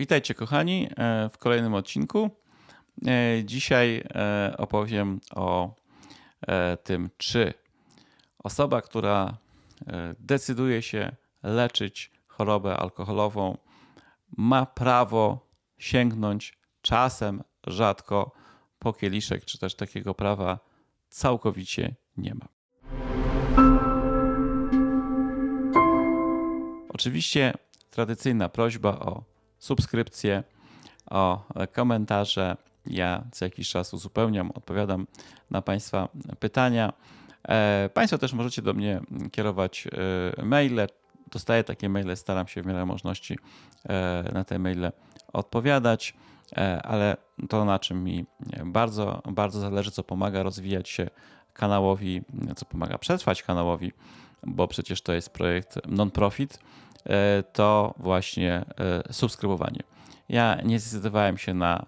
Witajcie kochani e, w kolejnym odcinku. E, Dzisiaj e, opowiem o tym, czy osoba, która decyduje się leczyć chorobę alkoholową, ma prawo sięgnąć czasem, rzadko po kieliszek, czy też takiego prawa całkowicie nie ma. Oczywiście tradycyjna prośba o subskrypcję, o komentarze. Ja co jakiś czas uzupełniam, odpowiadam na Państwa pytania. E, Państwo też możecie do mnie kierować e, maile. Dostaję takie maile, staram się w miarę możliwości e, na te maile odpowiadać, ale to na czym mi bardzo, bardzo zależy, co pomaga rozwijać się kanałowi, co pomaga przetrwać kanałowi, bo przecież to jest projekt non-profit, to właśnie e, subskrybowanie. Ja nie zdecydowałem się na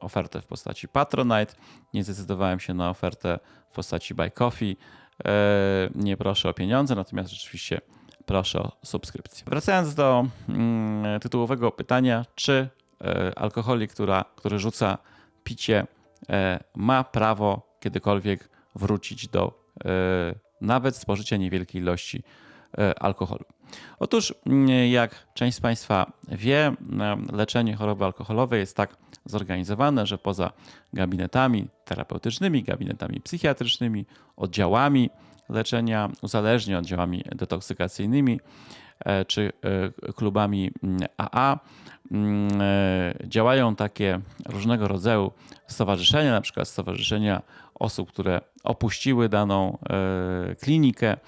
ofertę w postaci Patronite, nie zdecydowałem się na ofertę w postaci Buy Coffee. E, Nie proszę o pieniądze, natomiast rzeczywiście proszę o subskrypcję. Wracając do mm, tytułowego pytania, czy e, alkoholik, która, który rzuca picie, e, ma prawo kiedykolwiek wrócić do e, nawet spożycia niewielkiej ilości e, alkoholu. Otóż, mm, jak część z Państwa wie, leczenie choroby alkoholowej jest tak zorganizowane, że poza gabinetami terapeutycznymi, gabinetami psychiatrycznymi, oddziałami leczenia uzależnień, oddziałami detoksykacyjnymi e, czy e, klubami mm, AA mm, e, działają takie różnego rodzaju stowarzyszenia, na przykład stowarzyszenia osób, które opuściły daną klinikę. mm,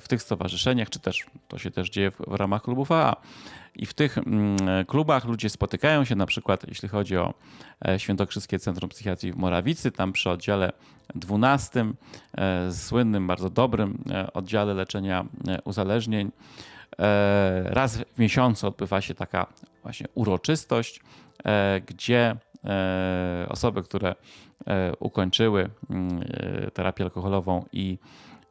w tych stowarzyszeniach, czy też to się też dzieje w, ramach klubów AA. I w tych mm, klubach ludzie spotykają się, na przykład jeśli chodzi o e, Świętokrzyskie Centrum Psychiatrii w Morawicy, tam przy oddziale 12, e, słynnym, bardzo dobrym e, oddziale leczenia e, uzależnień. E, Raz w miesiącu odbywa się taka właśnie uroczystość, e, gdzie e, osoby, które e, ukończyły mm, e, terapię alkoholową i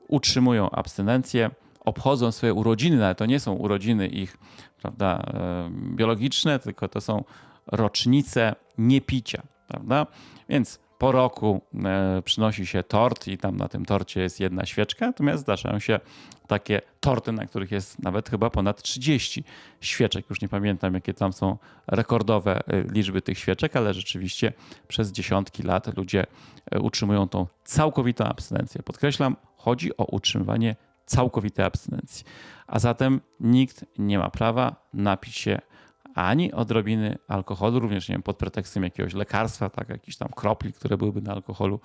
utrzymują abstynencję, obchodzą swoje urodziny, no ale to nie są urodziny ich prawda, e, biologiczne, tylko to są rocznice niepicia, prawda? Więc po roku e, przynosi się tort i tam na tym torcie jest jedna świeczka, natomiast zdarzają się takie torty, na których jest nawet chyba ponad 30 świeczek. Już nie pamiętam, jakie tam są rekordowe e, liczby tych świeczek, ale rzeczywiście przez dziesiątki lat ludzie e, utrzymują tą całkowitą abstynencję. Podkreślam, chodzi o utrzymywanie całkowitej abstynencji. A zatem nikt nie ma prawa napić się ani odrobiny alkoholu, również nie wiem, pod pretekstem jakiegoś lekarstwa, tak, jakichś tam kropli, które byłyby na alkoholu,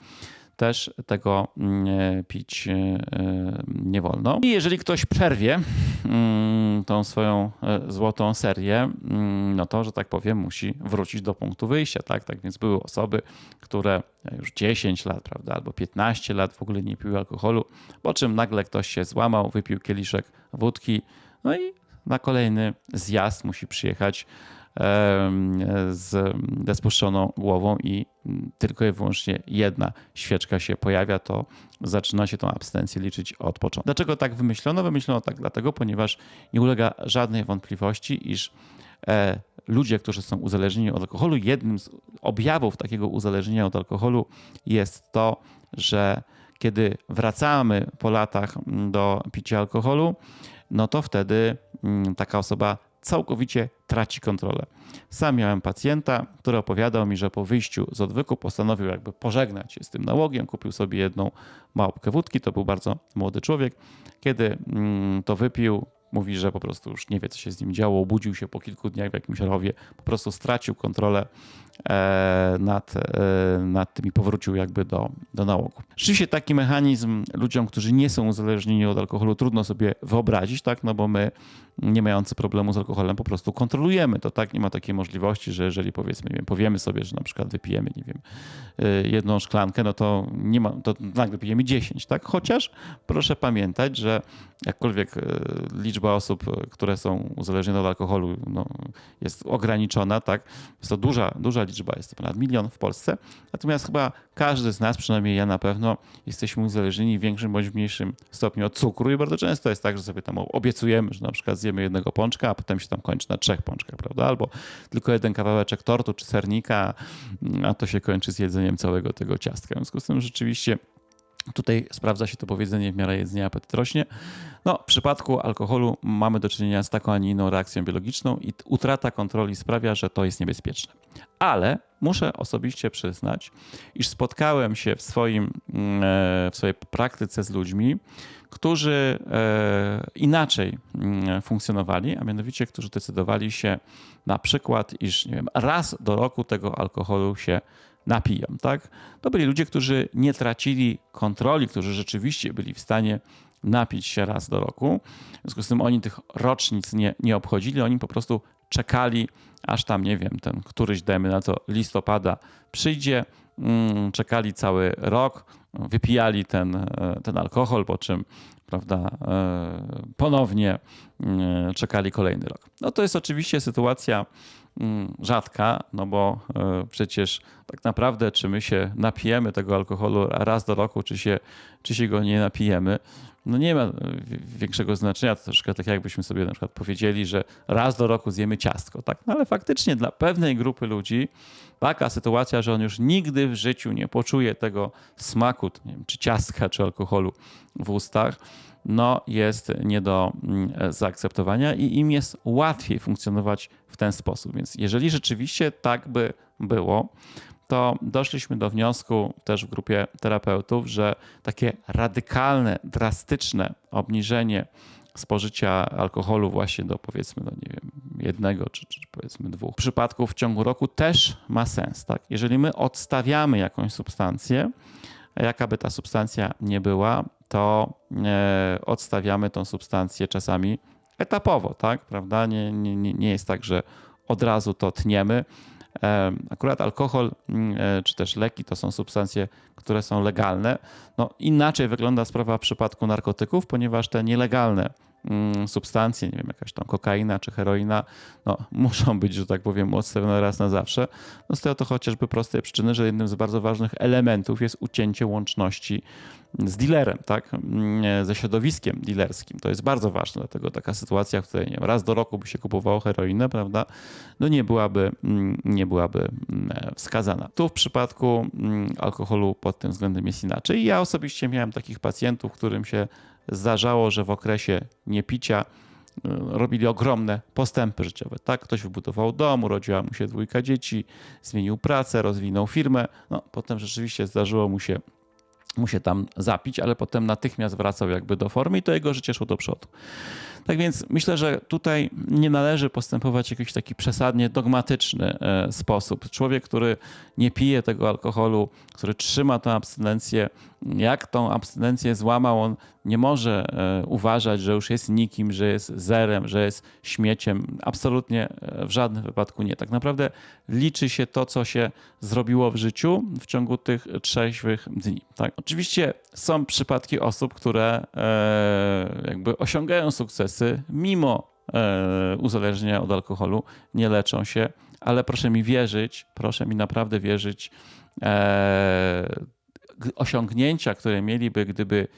też tego mm, pić e, e, nie wolno. I jeżeli ktoś przerwie mm, tą swoją e, złotą serię, mm, no to, że tak powiem, musi wrócić do punktu wyjścia, tak? Tak więc były osoby, które już 10 lat, prawda, albo 15 lat w ogóle nie piły alkoholu, po czym nagle ktoś się złamał, wypił kieliszek wódki, no i kolejny zjazd musi przyjechać z spuszczoną głową i tylko i wyłącznie jedna świeczka się pojawia, to zaczyna się tą abstynencję liczyć od początku. Dlaczego tak wymyślono? Wymyślono tak dlatego, ponieważ nie ulega żadnej wątpliwości, iż e, ludzie, którzy są uzależnieni od alkoholu, jednym z objawów takiego uzależnienia od alkoholu jest to, że kiedy wracamy po latach mm, do picia alkoholu, no to wtedy mm, taka osoba całkowicie traci kontrolę. Sam miałem pacjenta, który opowiadał mi, że po wyjściu z odwyku postanowił jakby pożegnać się z tym nałogiem, kupił sobie jedną małpkę wódki, to był bardzo młody człowiek. Kiedy mm, to wypił, mówi, że po prostu już nie wie, co się z nim działo, obudził się po kilku dniach w jakimś rowie, po prostu stracił kontrolę e, nad, e, nad tym i powrócił jakby do, do nałogu. Rzeczywiście taki mechanizm ludziom, którzy nie są uzależnieni od alkoholu, trudno sobie wyobrazić, tak, no bo my nie mający problemu z alkoholem po prostu kontrolujemy to, tak, nie ma takiej możliwości, że jeżeli powiedzmy, nie wiem, powiemy sobie, że na przykład wypijemy, nie wiem, y, jedną szklankę, no to nie ma, to nagle pijemy 10, tak, chociaż proszę pamiętać, że jakkolwiek y, liczba liczba osób, które są uzależnione od alkoholu no, jest ograniczona, tak? Jest to duża, duża liczba, jest to ponad milion w Polsce. Natomiast chyba każdy z nas, przynajmniej ja na pewno, jesteśmy uzależnieni w większym bądź mniejszym stopniu od cukru i bardzo często jest tak, że sobie tam obiecujemy, że na przykład zjemy jednego pączka, a potem się tam kończy na trzech pączkach, prawda? Albo tylko jeden kawałeczek tortu czy sernika, a to się kończy z jedzeniem całego tego ciastka. W związku z tym rzeczywiście Tutaj sprawdza się to powiedzenie w miarę jedzenia apetyt rośnie. No, w przypadku alkoholu mamy do czynienia z taką, a nie inną reakcją biologiczną i utrata kontroli sprawia, że to jest niebezpieczne. Ale muszę osobiście przyznać, iż spotkałem się w, swoim, mm, e, w swojej praktyce z ludźmi, którzy e, inaczej mm, funkcjonowali, a mianowicie, którzy decydowali się na przykład, iż nie wiem, raz do roku tego alkoholu się napiją. Tak? To byli ludzie, którzy nie tracili kontroli, którzy rzeczywiście byli w stanie napić się raz do roku. W związku z tym oni tych rocznic nie, nie obchodzili, oni po prostu czekali, aż tam, nie wiem, ten któryś, dajmy na to, listopada przyjdzie, mm, czekali cały rok, wypijali ten, e, ten alkohol, po czym prawda, e, ponownie mm, czekali kolejny rok. No to jest oczywiście sytuacja rzadka, no bo e, przecież tak naprawdę, czy my się napijemy tego alkoholu raz do roku, czy się, czy się go nie napijemy, no nie ma e, większego znaczenia. To troszkę tak jakbyśmy sobie na przykład powiedzieli, że raz do roku zjemy ciastko, tak? No ale faktycznie dla pewnej grupy ludzi taka sytuacja, że on już nigdy w życiu nie poczuje tego smaku, nie wiem, czy ciastka, czy alkoholu w ustach, no jest nie do mm, zaakceptowania i im jest łatwiej funkcjonować w ten sposób. Więc jeżeli rzeczywiście tak by było, to doszliśmy do wniosku też w grupie terapeutów, że takie radykalne, drastyczne obniżenie spożycia alkoholu właśnie do powiedzmy, no nie wiem, jednego czy, czy powiedzmy dwóch przypadków w ciągu roku też ma sens. Tak? Jeżeli my odstawiamy jakąś substancję, jaka by ta substancja nie była, to e, odstawiamy tą substancję czasami etapowo, tak? Prawda? Nie, nie, nie jest tak, że od razu to tniemy. Akurat alkohol mm, e, czy też leki to są substancje, które są legalne. No, inaczej wygląda sprawa w przypadku narkotyków, ponieważ te nielegalne substancje, nie wiem, jakaś tam kokaina czy heroina, no, muszą być, że tak powiem, odstawione raz na zawsze. No z tego to chociażby prostej przyczyny, że jednym z bardzo ważnych elementów jest ucięcie łączności z dealerem, tak? Mm, ze środowiskiem dealerskim. To jest bardzo ważne, dlatego taka sytuacja, w której nie wiem, raz do roku by się kupowało heroinę, prawda, no nie byłaby, mm, nie byłaby wskazana. Tu w przypadku alkoholu pod tym względem jest inaczej. Ja osobiście miałem takich pacjentów, którym się zdarzało, że w okresie niepicia e, robili ogromne postępy życiowe. Tak, ktoś wybudował dom, urodziła mu się dwójka dzieci, zmienił pracę, rozwinął firmę. No, potem rzeczywiście zdarzyło mu się, mu się tam zapić, ale potem natychmiast wracał jakby do formy i to jego życie szło do przodu. Tak więc myślę, że tutaj nie należy postępować w jakiś taki przesadnie dogmatyczny e, sposób. Człowiek, który nie pije tego alkoholu, który trzyma tę abstynencję, jak tą abstynencję złamał, on nie może e, uważać, że już jest nikim, że jest zerem, że jest śmieciem. Absolutnie e, w żadnym wypadku nie. Tak naprawdę liczy się to, co się zrobiło w życiu w ciągu tych trzeźwych dni. Tak? Oczywiście są przypadki osób, które jakby osiągają sukces mimo e, uzależnienia od alkoholu nie leczą się, ale proszę mi wierzyć, proszę mi naprawdę wierzyć, e, osiągnięcia, które mieliby, gdyby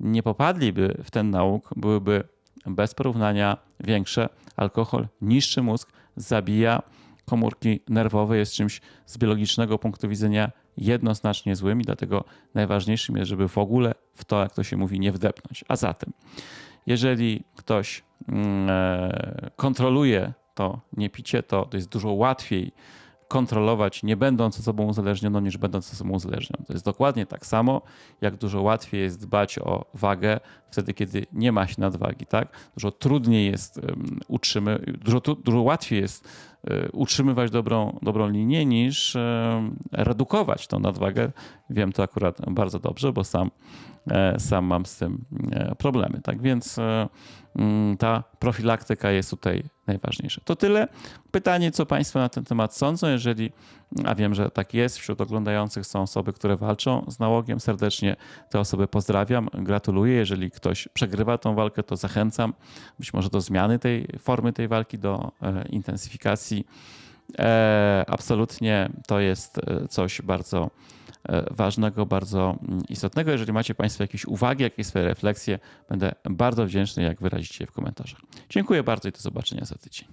nie popadliby w ten nauk, byłyby bez porównania większe. Alkohol niszczy mózg, zabija komórki nerwowe, jest czymś z biologicznego punktu widzenia jednoznacznie złym i dlatego najważniejszym jest, żeby w ogóle w to, jak to się mówi, nie wdepnąć. A zatem jeżeli ktoś mm, e, kontroluje to niepicie, to, to jest dużo łatwiej kontrolować, nie będąc sobą uzależnioną, niż będąc sobą uzależnioną. To jest dokładnie tak samo, jak dużo łatwiej jest dbać o wagę wtedy, kiedy nie ma się nadwagi. Tak? Dużo trudniej jest utrzymywać, dużo, dużo łatwiej jest utrzymywać dobrą, dobrą linię, niż y, redukować tą nadwagę. Wiem to akurat bardzo dobrze, bo sam, e, sam mam z tym e, problemy. Tak więc e, mm, ta profilaktyka jest tutaj najważniejsza. To tyle. Pytanie, co Państwo na ten temat sądzą, jeżeli, a wiem, że tak jest, wśród oglądających są osoby, które walczą z nałogiem. Serdecznie te osoby pozdrawiam, gratuluję. Jeżeli ktoś przegrywa tą walkę, to zachęcam być może do zmiany tej formy tej walki, do intensyfikacji. E, absolutnie to jest e, coś bardzo e, ważnego, bardzo mm, istotnego. Jeżeli macie Państwo jakieś uwagi, jakieś swoje refleksje, będę bardzo wdzięczny, jak wyrazicie je w komentarzach. Dziękuję bardzo i do zobaczenia za tydzień.